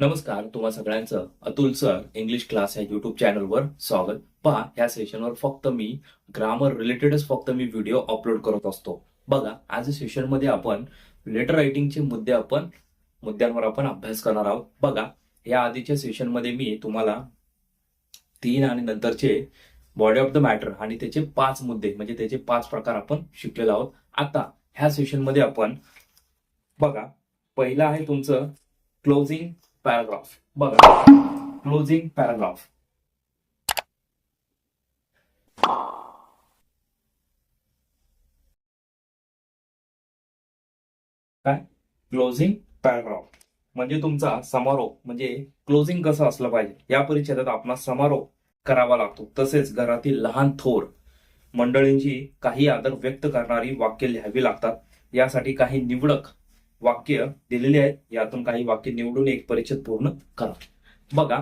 नमस्कार तुम्हा सगळ्यांचं अतुल सर इंग्लिश क्लास या युट्यूब चॅनलवर स्वागत. पहा या सेशनवर फक्त मी ग्रामर रिलेटेडच फक्त मी व्हिडिओ अपलोड करत असतो. बघा आज सेशनमध्ये आपण लेटर रायटिंगचे मुद्दे आपण मुद्द्यांवर आपण अभ्यास करणार आहोत. बघा या आधीच्या सेशनमध्ये मी तुम्हाला तीन आणि नंतरचे बॉडी ऑफ द मॅटर आणि त्याचे पाच मुद्दे म्हणजे त्याचे पाच प्रकार आपण शिकलेलो आहोत. आता ह्या सेशनमध्ये आपण बघा पहिला आहे तुमचं क्लोजिंग पॅराग्राफ बघा क्लोजिंग पॅराग्राफ काय? क्लोजिंग पॅराग्राफ म्हणजे तुमचा समारोप म्हणजे क्लोजिंग कसं असलं पाहिजे? या परिच्छेदात आपणास समारोप करावा लागतो. तसेच घरातील लहान थोर मंडळींची काही आदर व्यक्त करणारी वाक्य लिहावी लागतात. यासाठी काही निवडक वाक्य दिलेली आहेत यातून काही वाक्य निवडून एक परिच्छेद पूर्ण करा. बघा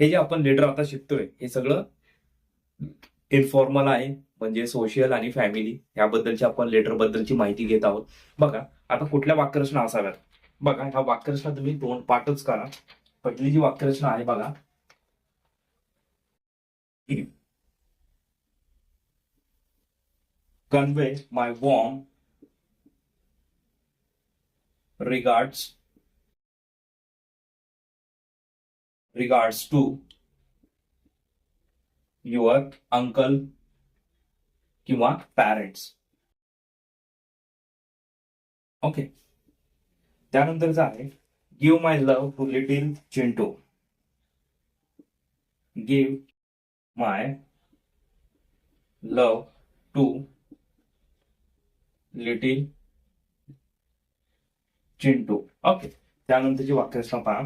हे जे आपण लेटर आता शिकतोय हे सगळं इन्फॉर्मल आहे म्हणजे सोशल आणि फॅमिली याबद्दलची आपण लेटर बद्दलची माहिती घेत आहोत. बघा आता कुठल्या वाक्यरचना असाव्यात? बघा ह्या वाक्यरचना तुम्ही दोन पाठच करा. पहिली जी वाक्यरचना आहे बघा. Convey my warm regards regards to your uncle किंवा पॅरेंट्स ओके त्यानंतरच आहे give my love to little Chintu give my love to little Chintu. Okay त्यानंतरची वाक्यरचना पहा.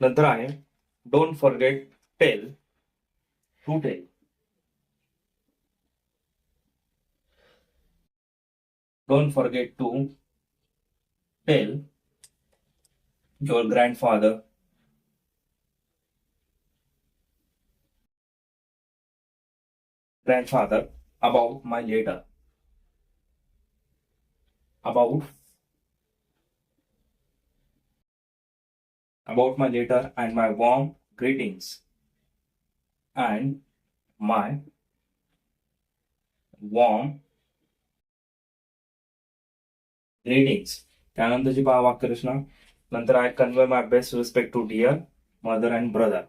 नंतर आहे don't forget tell to tell don't forget to tell your grandfather grandfather about my letter. About about my letter and my warm greetings and my warm greetings. त्यानंतरची पहा वाक्यरचना नंतर आहे convey my best respect to dear mother and brother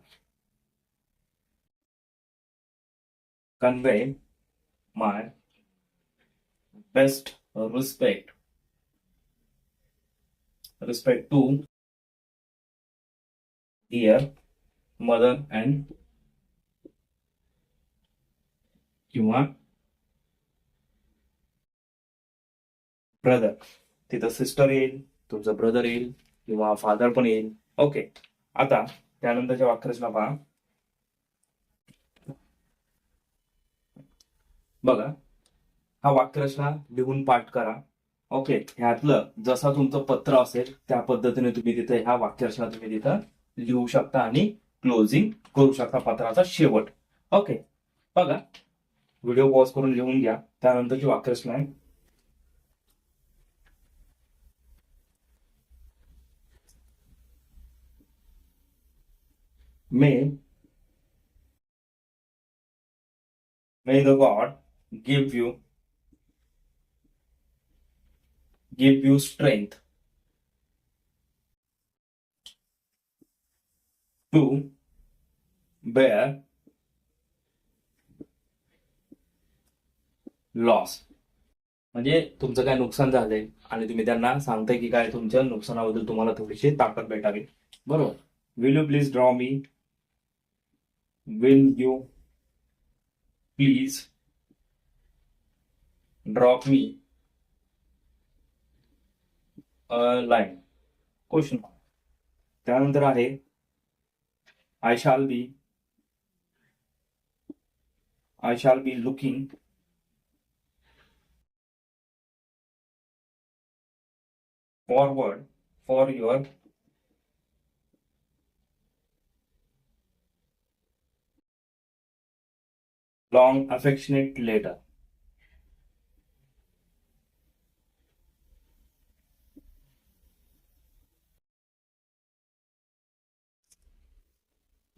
convey my best respect respect to your mother and किंवा brother तिथं sister येईल तुमचं brother येईल किंवा फादर पण येईल. ओके आता त्यानंतरच्या वाक्यरचना पहा बघा. हा वाक्यरचना लिहून पाठ करा. ओके ह्यातलं जसा तुमचं पत्र असेल त्या पद्धतीने तुम्ही तिथे ह्या वाक्यरचना तुम्ही तिथं लिहू शकता आणि क्लोजिंग करू शकता पत्राचा शेवट. ओके बघा. व्हिडिओ पॉज करून लिहून घ्या. त्यानंतरची वाक्यरचना आहे may may the god give you give you strength. To bear loss म्हणजे तुमचं काय नुकसान झालंय आणि तुम्ही त्यांना सांगताय की काय तुमच्या नुकसानाबद्दल तुम्हाला थोडीशी ताकद भेटावी. बरोबर. Will you please draw me will you please drop me line question त्यानंतर आहे I shall be I shall be looking forward for your long affectionate letter.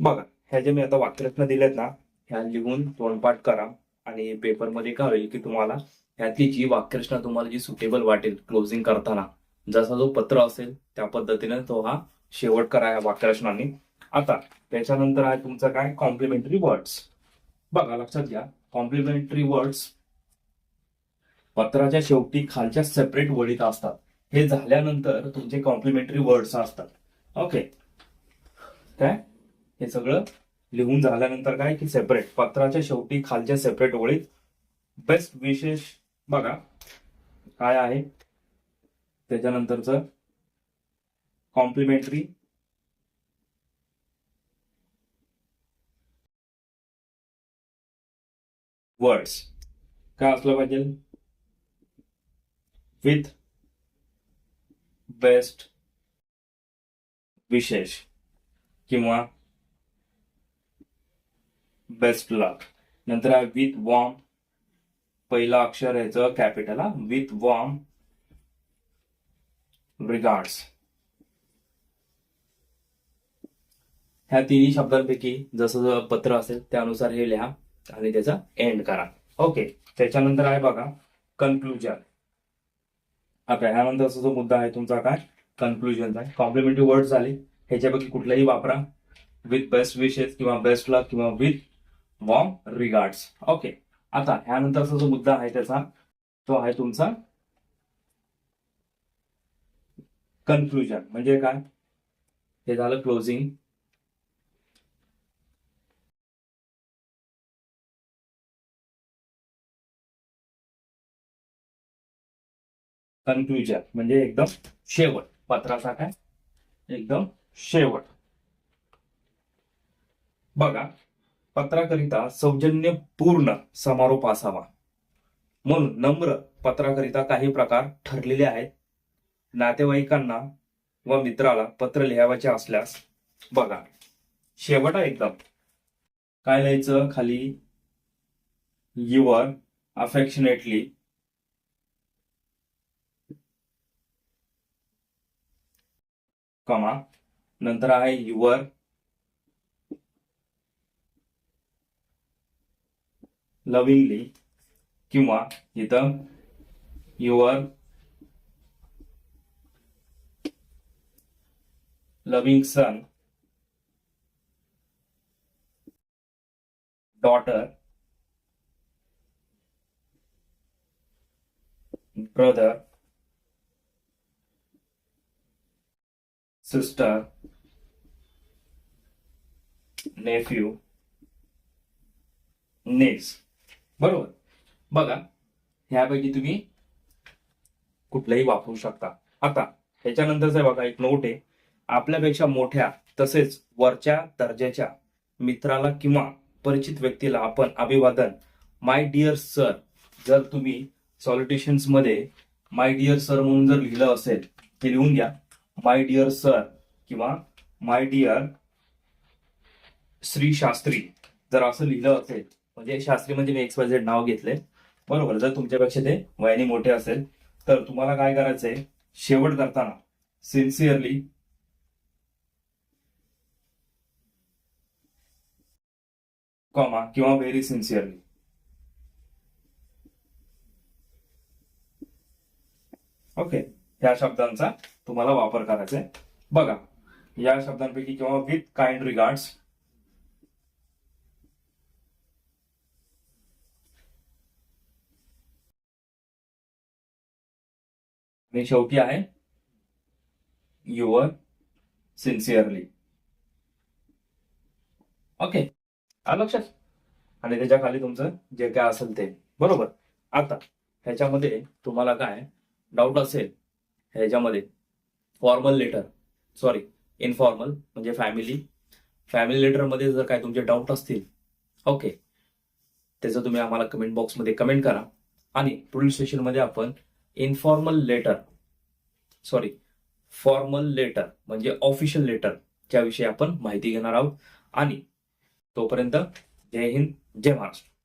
बघा ह्या जे मी आता वाक्यरचना दिलेत ना ह्या लिहून तोंडपाठ करा आणि पेपरमध्ये काय होईल की तुम्हाला ह्यातली जी वाक्यरचना तुम्हाला जी सुटेबल वाटेल क्लोजिंग करताना जसा जो पत्र असेल त्या पद्धतीने तो हा शेवट करा या वाक्यरचनाने. आता त्याच्यानंतर आहे तुमचं काय? कॉम्प्लिमेंटरी वर्ड्स बघा लक्षात घ्या. कॉम्प्लिमेंटरी वर्ड्स पत्राच्या शेवटी खालच्या सेपरेट वळीत असतात. हे झाल्यानंतर तुमचे कॉम्प्लिमेंटरी वर्ड्स असतात. ओके काय? हे सगळं लिहून झाल्यानंतर काय की सेपरेट पत्राच्या शेवटी खालच्या सेपरेट ओळीत बेस्ट विशेष बघा. काय आहे? त्याच्यानंतरचं कॉम्प्लिमेंटरी वर्ड्स काय असलं पाहिजे? विथ बेस्ट विशेष किंवा बेस्ट लक नंतर आहे विथ वॉर्म पहिलं अक्षर याचं कॅपिटल हा विथ वॉर्म रिगार्ड्स ह्या तिन्ही शब्दांपैकी जसं पत्र असेल त्यानुसार हे लिहा आणि त्याचा एंड करा. ओके त्याच्यानंतर आहे बघा कन्क्लुजन आता ह्यानंतरचा जो मुद्दा आहे तुमचा काय? कन्क्लुजनचा आहे. कॉम्प्लिमेंटरी वर्ड झाले. ह्याच्यापैकी कुठलाही वापरा. विथ बेस्ट विशेस किंवा बेस्ट लक किंवा विथ वॉर्म रिगार्ड्स ओके आता ह्यानंतरचा जो मुद्दा आहे त्याचा तो आहे तुमचा कन्क्लुजन म्हणजे काय? हे झालं क्लोजिंग कन्क्लुजन म्हणजे एकदम शेवट. पत्राचा काय? एकदम शेवट. बघा. पत्राकरिता सौजन्यपूर्ण समारोप असावा. म्हणून नम्र पत्राकरिता काही प्रकार ठरलेले आहेत. नातेवाईकांना व मित्राला पत्र लिहावायचे असल्यास बघा. शेवट आहे एकदम. काय लिहायचं? खाली. युअर अफेक्शनेटली कमा. नंतर आहे युअर लविंगली किंवा इथं your loving son daughter brother sister nephew niece बरोबर. बघा ह्यापैकी तुम्ही कुठलंही वापरू शकता. आता ह्याच्यानंतरच बघा एक नोट आहे. आपल्यापेक्षा मोठ्या तसेच वरच्या दर्जाच्या मित्राला किंवा परिचित व्यक्तीला आपण अभिवादन. माय डिअर सर जर तुम्ही सॉलिटेशन्समध्ये माय डिअर सर म्हणून जर लिहिलं असेल ते लिहून घ्या. माय डिअर सर किंवा माय डिअर श्री शास्त्री जर असं लिहिलं असेल म्हणजे शास्त्री म्हणजे मी एक्स वाय झेड नाव घेतले बरोबर जर तुमच्यापेक्षा ते वयाने मोठे असेल तर तुम्हाला काय करायचंय? शेवट करताना सिन्सिअरली कॉमा किंवा व्हेरी सिन्सिअरली ओके या शब्दांचा तुम्हाला वापर करायचा आहे बघा या शब्दांपैकी किंवा विथ काइंड रिगार्ड्स आणि शेवटी आहे युअर सिन्सिअरली ओके आलं लक्षात? आणि त्याच्याखाली तुमचं जे काय असेल ते. बरोबर? आता ह्याच्यामध्ये तुम्हाला काय डाऊट असेल ह्याच्यामध्ये फॉर्मल लेटर सॉरी इनफॉर्मल म्हणजे फॅमिली फॅमिली लेटरमध्ये जर काय तुमचे डाऊट असतील ओके त्याचं तुम्ही आम्हाला कमेंट बॉक्समध्ये कमेंट करा. आणि पुढील सेशनमध्ये आपण informal letter sorry formal letter म्हणजे ऑफिशियल लेटर ज्याविषयी आपण माहिती घेणार आहोत. आणि तोपर्यंत जय हिंद जय महाराष्ट्र.